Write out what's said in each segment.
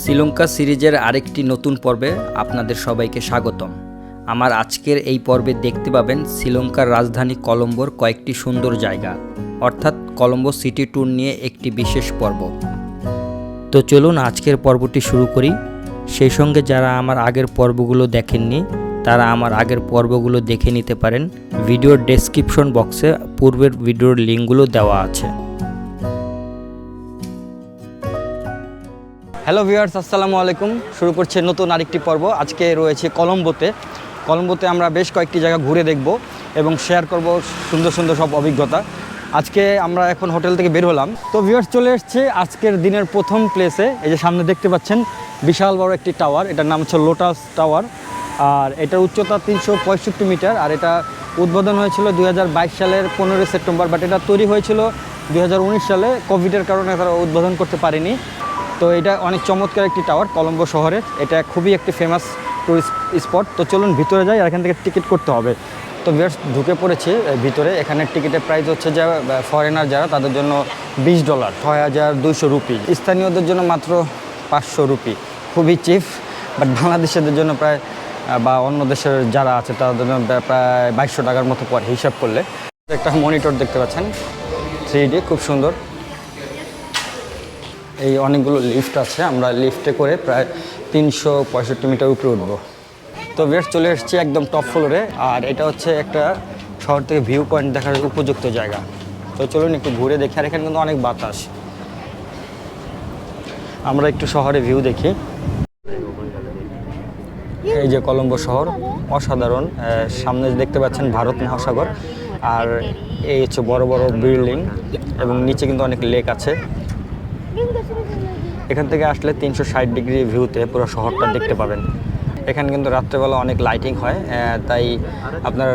শ্রীলঙ্কা সিরিজের আরেকটি নতুন পর্বে আপনাদের সবাইকে স্বাগতম। আমার আজকের এই পর্বে দেখতে পাবেন শ্রীলঙ্কার রাজধানী কলম্বোর কয়েকটি সুন্দর জায়গা, অর্থাৎ কলম্বো সিটি ট্যুর নিয়ে একটি বিশেষ পর্ব। তো চলুন আজকের পর্বটি শুরু করি। সেই সঙ্গে যারা আমার আগের পর্বগুলো দেখেননি, তারা আমার আগের পর্বগুলো দেখে নিতে পারেন। ভিডিওর ডেসক্রিপশন বক্সে পূর্বের ভিডিওর লিঙ্কগুলো দেওয়া আছে। হ্যালো ভিউয়ার্স আসসালামু আলাইকুম। শুরু করছে নতুন আরেকটি পর্ব। আজকে রয়েছে কলম্বোতে। কলম্বোতে আমরা বেশ কয়েকটি জায়গা ঘুরে দেখব এবং শেয়ার করব সুন্দর সুন্দর সব অভিজ্ঞতা। আজকে আমরা এখন হোটেল থেকে বের হলাম। তো ভিউয়ার্স চলে এসছে আজকের দিনের প্রথম প্লেসে এই যে সামনে দেখতে পাচ্ছেন, বিশাল বড় একটি টাওয়ার এটার নাম হচ্ছে লোটাস টাওয়ার আর এটার উচ্চতা তিনশো পঁয়ষট্টি মিটার আর এটা উদ্বোধন হয়েছিল দুই হাজার বাইশ সালের পনেরোই সেপ্টেম্বর। বাট এটা তৈরি হয়েছিল দুই হাজার উনিশ সালে। কোভিডের কারণে তারা উদ্বোধন করতে পারেনি। তো এটা অনেক চমৎকার একটি টাওয়ার কলম্বো শহরের। এটা খুবই একটি ফেমাস টুরিস্ট স্পট তো চলুন ভিতরে যাই আর এখান থেকে টিকিট করতে হবে। তো বেশ ঢুকে পড়েছি ভিতরে। এখানে টিকিটের প্রাইস হচ্ছে যে ফরেনার যারা, তাদের জন্য বিশ ডলার ছয় হাজার দুইশো রুপি। স্থানীয়দের জন্য মাত্র পাঁচশো রুপি। খুবই চিপ বাট বাংলাদেশের জন্য প্রায় বা, অন্য দেশের যারা আছে, তাদের জন্য প্রায়- বাইশশো টাকার মতো পড়ে হিসাব করলে। একটা মনিটর দেখতে পাচ্ছেন থ্রি খুব সুন্দর। এই অনেকগুলো লিফট আছে, আমরা লিফটে করে প্রায় তিনশো পঁয়ষট্টি মিটার উপরে উঠবো। তো বেশ চলে এসেছি একদম টপ ফ্লোরে আর এটা হচ্ছে একটা শহর থেকে ভিউ পয়েন্ট দেখার উপযুক্ত জায়গা। তো চলুন একটু ঘুরে দেখি, আর এখানে কিন্তু অনেক বাতাস। আমরা একটু শহরে ভিউ দেখি। এই যে কলম্বো শহর, অসাধারণ। সামনে দেখতে পাচ্ছেন ভারত মহাসাগর, আর এই হচ্ছে বড় বড় বিল্ডিং এবং নিচে কিন্তু অনেক লেক আছে। এখান থেকে আসলে তিনশো ষাট ডিগ্রি ভিউতে পুরো শহরটা দেখতে পাবেন। এখানে কিন্তু রাত্রেবেলা অনেক লাইটিং হয় তাই আপনার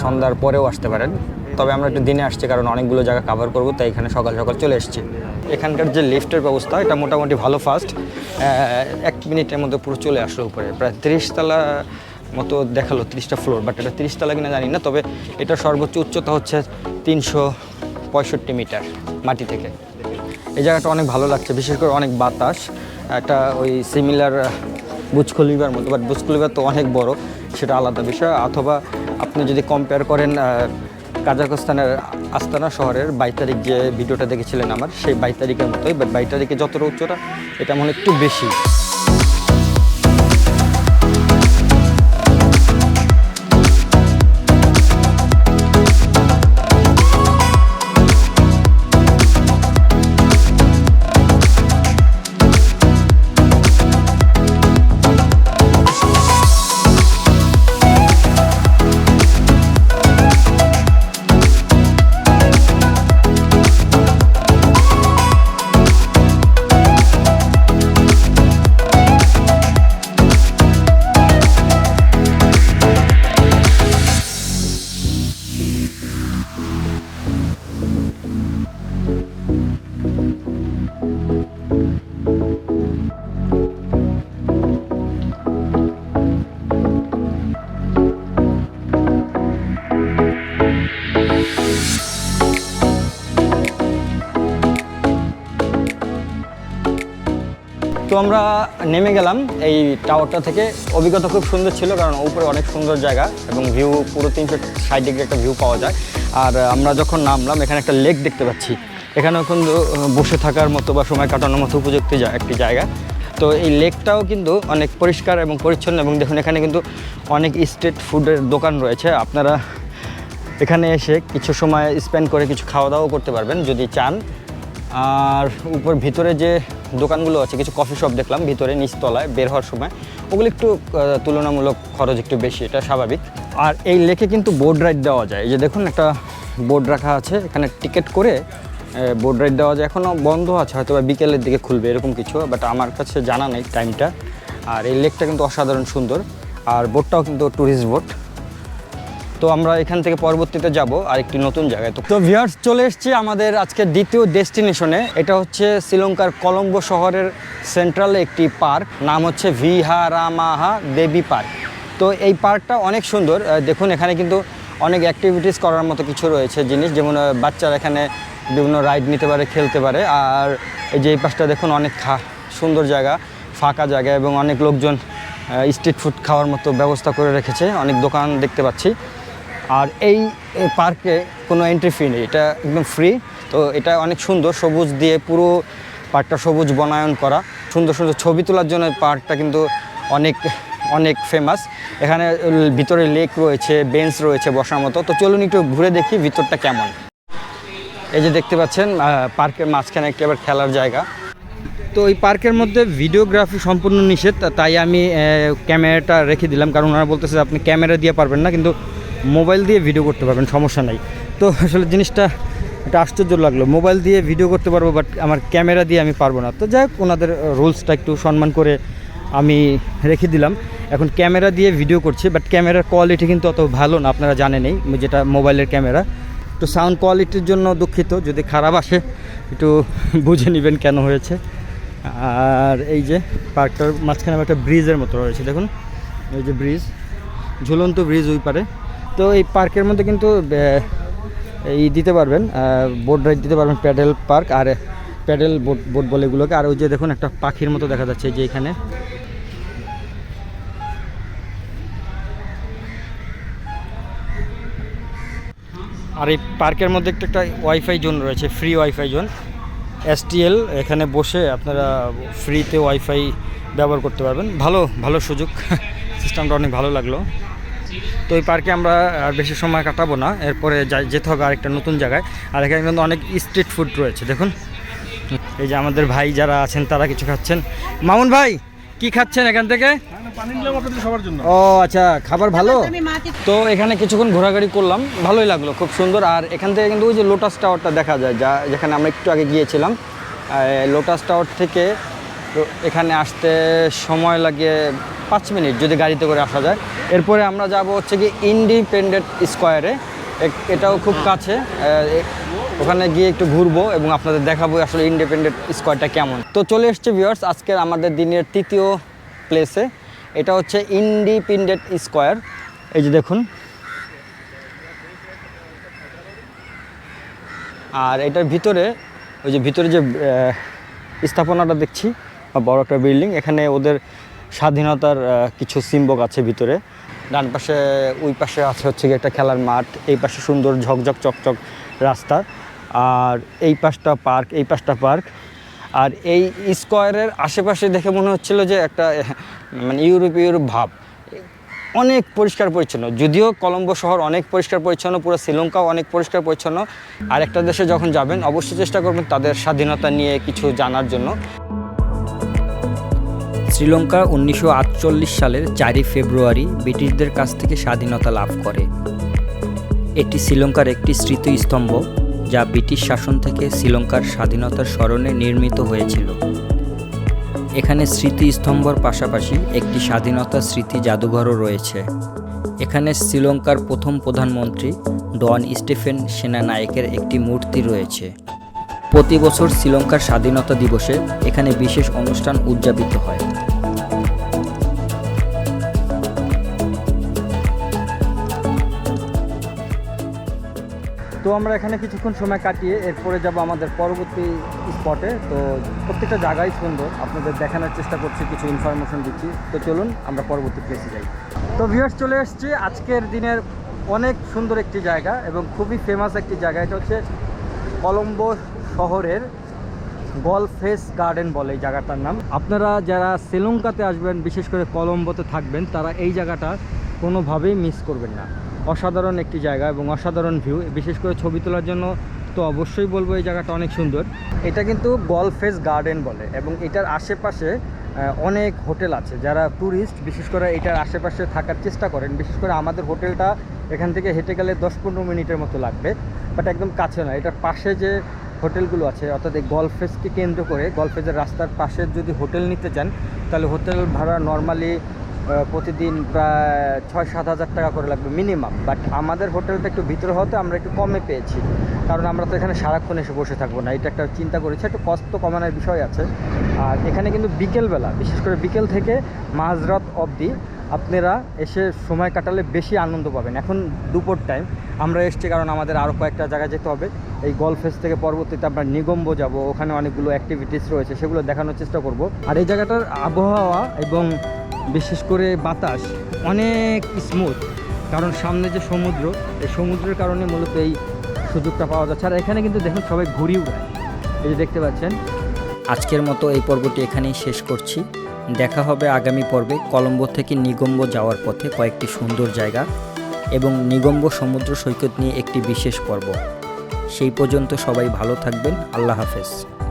সন্ধ্যার পরেও আসতে পারেন। তবে আমরা একটু দিনে আসছি কারণ অনেকগুলো জায়গা কভার করব, তাই এখানে সকাল সকাল চলে এসেছি। এখানকার যে লিফটের ব্যবস্থা, এটা মোটামুটি ভালো ফাস্ট এক মিনিটের মধ্যে পুরো চলে আসলো উপরে। প্রায় তিরিশ তলা মতো দেখাল, তিরিশটা ফ্লোর বাট এটা তিরিশ তলা কিনা জানি না, তবে এটা সর্বোচ্চ উচ্চতা হচ্ছে তিনশো পঁয়ষট্টি মিটার মাটি থেকে। এই জায়গাটা অনেক ভালো লাগছে, বিশেষ করে অনেক বাতাস, একটা ওই সিমিলার বুজখলিবার মতো বাট বুজখলিবার তো অনেক বড়, সেটা আলাদা বিষয়, অথবা আপনি যদি কম্পেয়ার করেন কাজাকস্তানের আস্তানা শহরের বাইশ তারিখ যে ভিডিওটা দেখেছিলেন আমার, সেই বাই তারিখের মতোই বাট বাই তারিখে যতটা উচ্চতা, এটা মনে একটু বেশি। তো আমরা নেমে গেলাম, এই টাওয়ারটা থেকে অভিজ্ঞতা খুব সুন্দর ছিল কারণ উপরে অনেক সুন্দর জায়গা এবং ভিউ পুরো তিনশো ষাট ডিগ্রি একটা ভিউ পাওয়া যায়। আর আমরা যখন নামলাম, এখানে একটা লেক দেখতে পাচ্ছি। এখানেও কিন্তু বসে থাকার মতো বা সময় কাটানোর মতো উপযুক্ত একটি জায়গা। তো এই লেকটাও কিন্তু অনেক পরিষ্কার এবং পরিচ্ছন্ন এবং দেখুন, এখানে কিন্তু অনেক স্ট্রিট ফুডের দোকান রয়েছে। আপনারা এখানে এসে কিছু সময় স্পেন্ড করে কিছু খাওয়া দাওয়াও করতে পারবেন, যদি চান। আর উপর ভিতরে যে দোকানগুলো আছে, কিছু কফি শপ দেখলাম, ভিতরে নিচতলায় বের হওয়ার সময়, ওগুলো একটু তুলনামূলক খরচ একটু বেশি, এটা স্বাভাবিক। আর এই লেকে কিন্তু বোর্ড রাইড দেওয়া যায়। এই যে দেখুন, একটা বোর্ড রাখা আছে, এখানে টিকিট করে বোর্ড রাইড দেওয়া যায়। এখনও বন্ধ আছে, হয়তো বা বিকেলের দিকে খুলবে, এরকম কিছু বাট আমার কাছে জানা নেই টাইমটা আর এই লেকটা কিন্তু অসাধারণ সুন্দর। আর বোটটাও কিন্তু ট্যুরিস্ট বোট তো আমরা এখান থেকে পরবর্তীতে যাব আর একটি নতুন জায়গায়। তো তো ভিউয়ার্স চলে এসেছি আমাদের আজকে দ্বিতীয় ডেস্টিনেশনে। এটা হচ্ছে শ্রীলঙ্কার কলম্বো শহরের সেন্ট্রাল একটি পার্ক নাম হচ্ছে ভিহারামাহা দেবী পার্ক তো এই পার্কটা অনেক সুন্দর। দেখুন, এখানে কিন্তু অনেক অ্যাক্টিভিটিস করার মতো কিছু রয়েছে, জিনিস। যেমন বাচ্চারা এখানে বিভিন্ন রাইড নিতে পারে, খেলতে পারে। আর এই যে এই পাশটা দেখুন, অনেক সুন্দর জায়গা, ফাঁকা জায়গা এবং অনেক লোকজন স্ট্রিট ফুড খাওয়ার মতো ব্যবস্থা করে রেখেছে। অনেক দোকান দেখতে পাচ্ছি। আর এই পার্কে কোনো এন্ট্রি ফি নেই, এটা একদম ফ্রি তো এটা অনেক সুন্দর, সবুজ দিয়ে পুরো পার্কটা সবুজ বনায়ন করা। সুন্দর সুন্দর ছবি তোলার জন্য পার্কটা কিন্তু অনেক অনেক ফেমাস এখানে ভিতরে লেক রয়েছে বেঞ্চ রয়েছে বসার মতো। তো চলুন একটু ঘুরে দেখি ভিতরটা কেমন। এই যে দেখতে পাচ্ছেন পার্কের মাঝখানে একটি আবার খেলার জায়গা। তো এই পার্কের মধ্যে ভিডিওগ্রাফি সম্পূর্ণ নিষেধ তাই আমি ক্যামেরাটা রেখে দিলাম, কারণ ওনারা বলতেছে আপনি ক্যামেরা দিয়ে পারবেন না, কিন্তু মোবাইল দিয়ে ভিডিও করতে পারবেন, সমস্যা নাই। তো আসলে জিনিসটা একটা আশ্চর্য লাগল। মোবাইল দিয়ে ভিডিও করতে পারব বাট আমার ক্যামেরা দিয়ে আমি পারব না। তো যাই হোক, ওনাদের রুলসটা একটু সম্মান করে আমি রেখে দিলাম। এখন ক্যামেরা দিয়ে ভিডিও করছি বাট ক্যামেরার কোয়ালিটি কিন্তু অত ভালো না, আপনারা জানেনই যেটা মোবাইলের ক্যামেরা তো সাউন্ড কোয়ালিটির জন্য দুঃখিত, যদি খারাপ আসে, একটু বুঝে নেবেন কেন হয়েছে। আর এই যে পার্কটার মাঝখানে একটা ব্রিজের মতো রয়েছে, দেখুন। এই যে ব্রিজ ঝুলন্ত ব্রিজ ওই পারে। তো এই পার্কের মধ্যে কিন্তু এই দিতে পারবেন বোট রাইড দিতে পারবেন প্যাডেল পার্ক আর প্যাডেল বোট বোট বলে এগুলোকে। আর ওই যে দেখুন একটা পাখির মতো দেখা যাচ্ছে যে এখানে। আর এই পার্কের মধ্যে একটা একটা ওয়াইফাই জোন রয়েছে ফ্রি ওয়াইফাই জোন। এসটিএল এখানে বসে আপনারা ফ্রিতে ওয়াইফাই ব্যবহার করতে পারবেন। ভালো ভালো সুযোগ। সিস্টেমটা অনেক ভালো লাগল। তো এই পার্কে আমরা আর বেশি সময় কাটাবো না। এরপরে যাই- যেতে হবে আরেকটা নতুন জায়গায়। আর এখানে কিন্তু অনেক স্ট্রিট ফুড রয়েছে দেখুন। এই যে আমাদের ভাই যারা আছেন তারা কিছু খাচ্ছেন। মামুন ভাই কি খাচ্ছেন এখান থেকে? পানি নিলাম আপনাদের সবার জন্য ও আচ্ছা খাবার ভালো? তো এখানে কিছুক্ষণ ঘোরাঘুরি করলাম ভালোই লাগল খুব সুন্দর। আর এখান থেকে কিন্তু ওই যে লোটাস টাওয়ারটা দেখা যায় যা যেখানে আমরা একটু আগে গিয়েছিলাম। লোটাস টাওয়ার থেকে তো এখানে আসতে সময় লাগে পাঁচ মিনিট যদি গাড়িতে করে আসা যায়। এরপরে আমরা যাব হচ্ছে কি ইন্ডিপেন্ডেন্ট স্কোয়ারে এটাও খুব কাছে ওখানে গিয়ে একটু ঘুরবো এবং আপনাদের দেখাবো আসলে ইন্ডিপেন্ডেন্ট স্কোয়ারটা কেমন। তো চলে এসছে ভিউয়ার্স আজকের আমাদের দিনের তৃতীয় প্লেসে এটা হচ্ছে ইন্ডিপেন্ডেন্ট স্কোয়ার এই যে দেখুন। আর এটার ভিতরে, ওই যে ভিতরে যে স্থাপনাটা দেখছি বড় একটা বিল্ডিং। এখানে ওদের স্বাধীনতার কিছু সিম্বক আছে ভিতরে। ডান পাশে, ওই পাশে আছে হচ্ছে গিয়ে একটা খেলার মাঠ। এই পাশে সুন্দর ঝকঝক, চকচক রাস্তা। আর এই পাশটা পার্ক, এই পাশটা পার্ক। আর এই স্কোয়ারের আশেপাশে দেখে মনে হচ্ছিল যে একটা মানে ইউরোপ ইউরোপ ভাব। অনেক পরিষ্কার পরিচ্ছন্ন। যদিও কলম্বো শহর অনেক পরিষ্কার পরিচ্ছন্ন, পুরো শ্রীলঙ্কাও অনেক পরিষ্কার পরিচ্ছন্ন। আর একটা দেশে যখন যাবেন, অবশ্যই চেষ্টা করবেন তাদের স্বাধীনতা নিয়ে কিছু জানার জন্য। শ্রীলঙ্কা উনিশশো আটচল্লিশ সালের চারই ফেব্রুয়ারি ব্রিটিশদের কাছ থেকে স্বাধীনতা লাভ করে। এটি শ্রীলঙ্কার একটি স্মৃতিস্তম্ভ, যা ব্রিটিশ শাসন থেকে শ্রীলঙ্কার স্বাধীনতার স্মরণে নির্মিত হয়েছিল। এখানে স্মৃতিস্তম্ভর পাশাপাশি একটি স্বাধীনতা স্মৃতি জাদুঘরও রয়েছে। এখানে শ্রীলঙ্কার প্রথম প্রধানমন্ত্রী ডন স্টিফেন সেনানায়কের একটি মূর্তি রয়েছে। প্রতি বছর শ্রীলঙ্কার স্বাধীনতা দিবসে এখানে বিশেষ অনুষ্ঠান উদযাপিত হয়। তো আমরা এখানে কিছুক্ষণ সময় কাটিয়ে এরপরে যাব আমাদের পরবর্তী স্পটে। তো প্রত্যেকটা জায়গায় সুন্দর। আপনাদের দেখানোর চেষ্টা করছি, কিছু ইনফরমেশন দিচ্ছি। তো চলুন, আমরা পরবর্তী প্লেসে যাই। তো ভিউয়ার্স চলে এসেছি আজকের দিনের অনেক সুন্দর একটি জায়গা এবং খুবই ফেমাস একটি জায়গা। এটা হচ্ছে কলম্বো শহরের গলফেস গার্ডেন বলে এই জায়গাটার নাম। আপনারা যারা শ্রীলঙ্কাতে আসবেন, বিশেষ করে কলম্বোতে থাকবেন, তারা এই জায়গাটা কোনোভাবেই মিস করবেন না। অসাধারণ একটি জায়গা এবং অসাধারণ ভিউ বিশেষ করে ছবি তোলার জন্য তো অবশ্যই বলব এই জায়গাটা অনেক সুন্দর। এটা কিন্তু গলফেস গার্ডেন বলে এবং এটার আশেপাশে অনেক হোটেল আছে যারা ট্যুরিস্ট বিশেষ করে এটার আশেপাশে থাকার চেষ্টা করেন। বিশেষ করে আমাদের হোটেলটা এখান থেকে হেঁটে গেলে দশ পনেরো মিনিটের মতো লাগবে, বাট একদম কাছে না এটার পাশে যে হোটেলগুলো আছে, অর্থাৎ এই গলফেসকে কেন্দ্র করে, গলফেসের রাস্তার পাশে যদি হোটেল নিতে চান, তাহলে হোটেল ভাড়া নর্মালি প্রতিদিন প্রায় ছয়, সাত হাজার টাকা করে লাগবে মিনিমাম বাট আমাদের হোটেলটা একটু ভিতরে হতে আমরা একটু কমে পেয়েছি। কারণ আমরা তো এখানে সারাক্ষণ এসে বসে থাকব না। এটা একটা চিন্তা করেছি। একটু কষ্ট কমানোর বিষয় আছে। আর এখানে কিন্তু বিকেলবেলা, বিশেষ করে বিকেল থেকে মাঝরাত অবধি আপনারা এসে সময় কাটালে বেশি আনন্দ পাবেন। এখন দুপুর টাইম আমরা এসছি কারণ আমাদের আরও কয়েকটা জায়গায় যেতে হবে। এই গলফেস থেকে পরবর্তীতে আমরা নিগম্ব যাব। ওখানে অনেকগুলো অ্যাক্টিভিটিস রয়েছে। সেগুলো দেখানোর চেষ্টা করব। আর এই জায়গাটার আবহাওয়া এবং বিশেষ করে বাতাস অনেক স্মুথ কারণ সামনে যে সমুদ্র, এই সমুদ্রের কারণে মূলত এই সুযোগটা পাওয়া যাচ্ছে। আর এখানে কিন্তু দেখুন সবাই ঘুরি উড়ায় এই যে দেখতে পাচ্ছেন। আজকের মতো এই পর্বটি এখানেই শেষ করছি। দেখা হবে আগামী পর্বে কলম্বো থেকে নিগম্ব যাওয়ার পথে কয়েকটি সুন্দর জায়গা এবং নিগম্ব সমুদ্র সৈকত নিয়ে একটি বিশেষ পর্ব। সেই পর্যন্ত সবাই ভালো থাকবেন। আল্লাহ হাফেজ।